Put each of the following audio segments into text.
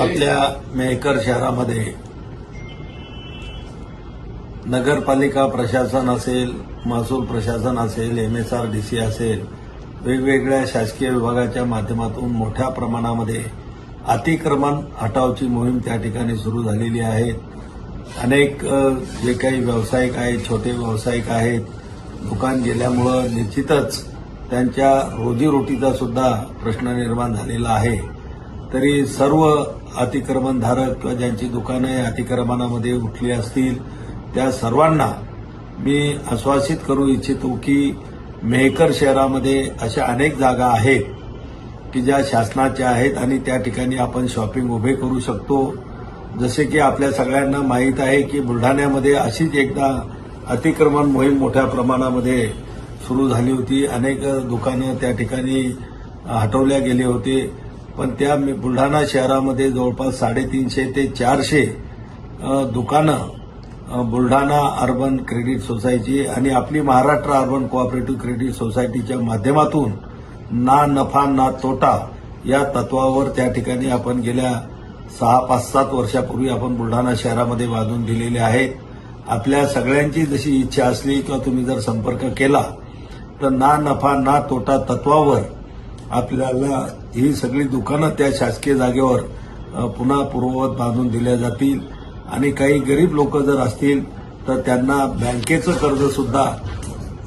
आपल्या मेहकर शहरामध्ये नगरपालिका प्रशासन असेल महसूल प्रशासन असेल एमएसआरडीसी असेल वेगवेगळ्या शासकीय विभागाच्या माध्यमातून मोठ्या प्रमाणामध्ये अतिक्रमण हटावची मोहीम त्या ठिकाणी सुरू झालेली आहे. अनेक जे काही व्यावसायिक आहेत छोटे व्यावसायिक आहेत दुकान गेल्यामुळं निश्चितच त्यांच्या रोजीरोटीचा सुद्धा प्रश्न निर्माण झालेला आहे. तरी सर्व अतिक्रमणधारक किंवा ज्यांची दुकाने अतिक्रमणामध्ये उठली असतील त्या सर्वांना मी आश्वासित करू इच्छितो की मेहकर शहरामध्ये अशा अनेक जागा आहेत की ज्या शासनाच्या आहेत आणि त्या ठिकाणी आपण शॉपिंग उभे करू शकतो. जसे की आपल्या सगळ्यांना माहीत आहे की बुलढाण्यामध्ये अशीच एकदा अतिक्रमण मोहीम मोठ्या प्रमाणामध्ये सुरू झाली होती. अनेक दुकानं त्या ठिकाणी हटवल्या गेले होते. पण त्या मी- बुलढाणा शहरामध्ये जवळपास साडेतीनशे ते चारशे दुकानं बुलढाणा अर्बन क्रेडिट सोसायटी आणि आपली महाराष्ट्र अर्बन कोऑपरेटिव्ह क्रेडिट सोसायटीच्या माध्यमातून ना नफा ना तोटा या तत्वावर त्या ठिकाणी आपण गेल्या सहा पाच सात वर्षापूर्वी आपण बुलढाणा शहरामध्ये बांधून दिलेले आहेत आपल्या सगळ्यांची जशी इच्छा असली किंवा तुम्ही जर संपर्क केला तर ना नफा ना तोटा तत्वावर आपल्याला ही सगळी दुकानं त्या शासकीय जागेवर पुन्हा पूर्ववत बांधून दिल्या जातील. आणि काही गरीब लोक जर असतील तर त्यांना बँकेचं कर्ज सुद्धा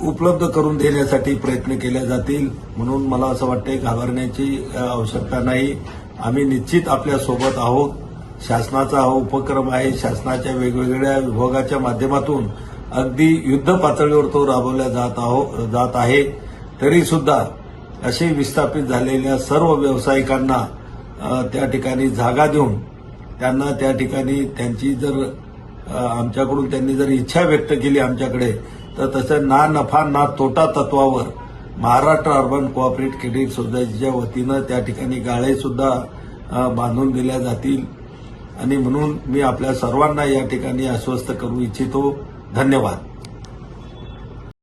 उपलब्ध करून देण्यासाठी प्रयत्न केले जातील. म्हणून मला असं वाटतं घाबरण्याची आवश्यकता नाही. आम्ही निश्चित आपल्यासोबत आहोत. शासनाचा हा उपक्रम आहे. शासनाच्या वेगवेगळ्या विभागाच्या माध्यमातून अगदी युद्ध पातळीवर तो राबवला जात आहो जात आहे तरी सुद्धा असे विस्थापित झालेल्या सर्व व्यावसायिकांना त्या ठिकाणी जागा देऊन त्यांना त्या ठिकाणी त्यांची जर आमच्याकडून त्यांनी जर इच्छा व्यक्त केली आमच्याकडे तर तसं ना नफा ना तोटा तत्वावर महाराष्ट्र अर्बन कोऑपरेटिव्ह क्रेडिट सोसायटीच्या वतीनं त्या ठिकाणी गाळे सुद्धा बांधून दिल्या जातील. आणि म्हणून मी आपल्या सर्वांना या ठिकाणी आश्वस्त करू इच्छितो. 他那晚。